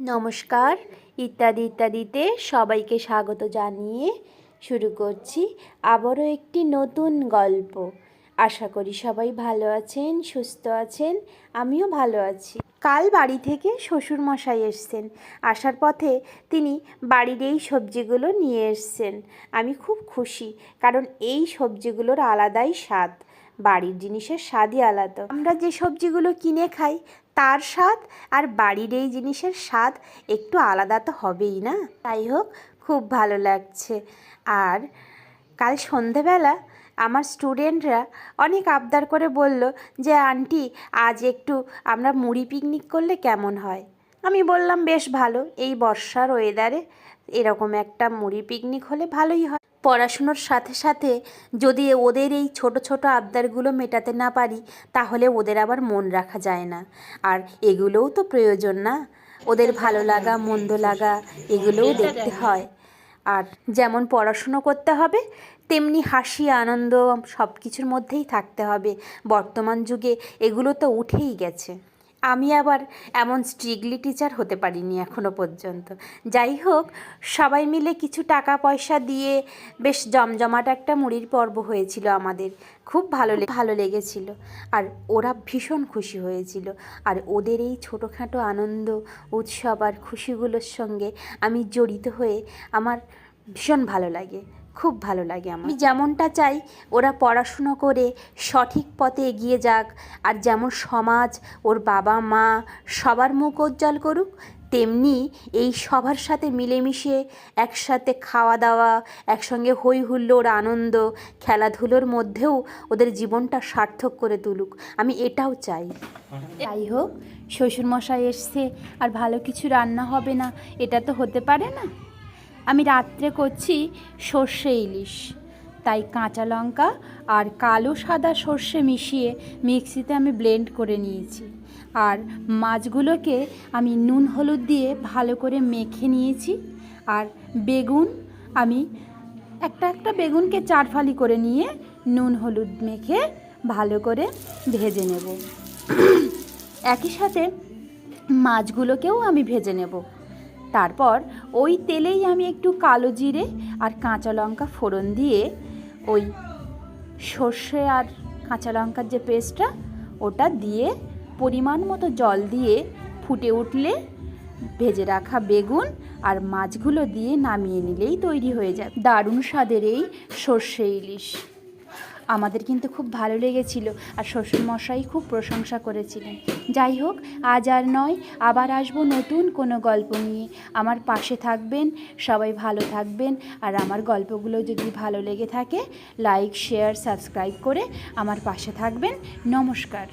নমস্কার, ইত্যাদি ইত্যাদিতে সবাইকে স্বাগত জানিয়ে শুরু করছি আবারও একটি নতুন গল্প। আশা করি সবাই ভালো আছেন, সুস্থ আছেন, আমিও ভালো আছি। কাল বাড়ি থেকে শ্বশুর মশাই এসছেন। আসার পথে তিনি বাড়ির এই সবজিগুলো নিয়ে এসছেন। আমি খুব খুশি, কারণ এই সবজিগুলোর আলাদাই স্বাদ। বাড়ির জিনিসের স্বাদই আলাদা। আমরা যে সবজিগুলো কিনে খাই তার স্বাদ আর বাড়ির এই জিনিসের স্বাদ একটু আলাদা তো হবেই না? তাই হোক, খুব ভালো লাগছে। আর কাল সন্ধেবেলা আমার স্টুডেন্টরা অনেক আবদার করে বলল যে, আন্টি, আজ একটু আমরা মুড়ি পিকনিক করলে কেমন হয়? আমি বললাম, বেশ ভালো, এই বর্ষার ওয়েদারে এরকম একটা মুড়ি পিকনিক হলে ভালোই হয়। পড়াশুনোর সাথে সাথে যদি ওদের এই ছোট ছোট আবদারগুলো মেটাতে না পারি, তাহলে ওদের আবার মন রাখা যায় না। আর এগুলোও তো প্রয়োজন না। ওদের ভালো লাগা, মন্দ লাগা, এগুলোও দেখতে হয়। আর যেমন পড়াশুনো করতে হবে, তেমনি হাসি, আনন্দ সব কিছুর মধ্যেই থাকতে হবে। বর্তমান যুগে এগুলো তো উঠেই গেছে। আমি আবার এমন স্ট্রিগলি টিচার হতে পারিনি এখনও পর্যন্ত। যাই হোক, সবাই মিলে কিছু টাকা পয়সা দিয়ে বেশ জমজমাট একটা মুড়ির পর্ব হয়েছিল আমাদের। খুব ভালো ভালো লেগেছিল। আর ওরা ভীষণ খুশি হয়েছিল। আর ওদের এই ছোটোখাটো আনন্দ, উৎসব আর খুশিগুলোর সঙ্গে আমি জড়িত হয়ে আমার ভীষণ ভালো লাগে। খুব ভালো লাগে আমার। আমি যেমনটা চাই ওরা পড়াশুনো করে সঠিক পথে এগিয়ে যাক আর যেমন সমাজ ওর বাবা মা সবার মুখ উজ্জ্বল করুক তেমনি এই সবার সাথে মিলেমিশে একসাথে খাওয়া দাওয়া একসঙ্গে হই হুল্লোড় আনন্দ খেলাধুলোর মধ্যেও ওদের জীবনটা সার্থক করে তুলুক। আমি এটাও চাই। যাই হোক শ্বশুরমশাই এসছে আর ভালো কিছু রান্না হবে না এটা তো হতে পারে না। আমি রাত্রে করছি সর্ষে ইলিশ। তাই কাঁচা লঙ্কা আর কালো সাদা সর্ষে মিশিয়ে মিক্সিতে আমি ব্লেন্ড করে নিয়েছি। আর মাছগুলোকে আমি নুন হলুদ দিয়ে ভালো করে মেখে নিয়েছি। আর বেগুন আমি একটা একটা বেগুনকে চার ফালি করে নিয়ে নুন হলুদ মেখে ভালো করে ভেজে নেব। একই সাথে মাছগুলোকেও আমি ভেজে নেব। তারপর ওই তেলেই আমি একটু কালো জিরে আর কাঁচা লঙ্কা ফোড়ন দিয়ে ওই সর্ষে আর কাঁচা লঙ্কার যে পেস্টটা, ওটা দিয়ে পরিমাণ মতো জল দিয়ে ফুটে উঠলে ভেজে রাখা বেগুন আর মাছগুলো দিয়ে নামিয়ে নিলেই তৈরি হয়ে যায়। দারুণ স্বাদের এই সর্ষে ইলিশ। আমাদের কিন্তু খুব ভালো লেগেছিল আর শ্বশুরমশাই খুব প্রশংসা করেছিলেন। যাই হোক, আজ আর নয়, আবার আসব নতুন কোনো গল্প নিয়ে। আমার পাশে থাকবেন, সবাই ভালো থাকবেন আর আমার গল্পগুলো যদি ভালো লেগে থাকে লাইক শেয়ার সাবস্ক্রাইব করে আমার পাশে থাকবেন। নমস্কার।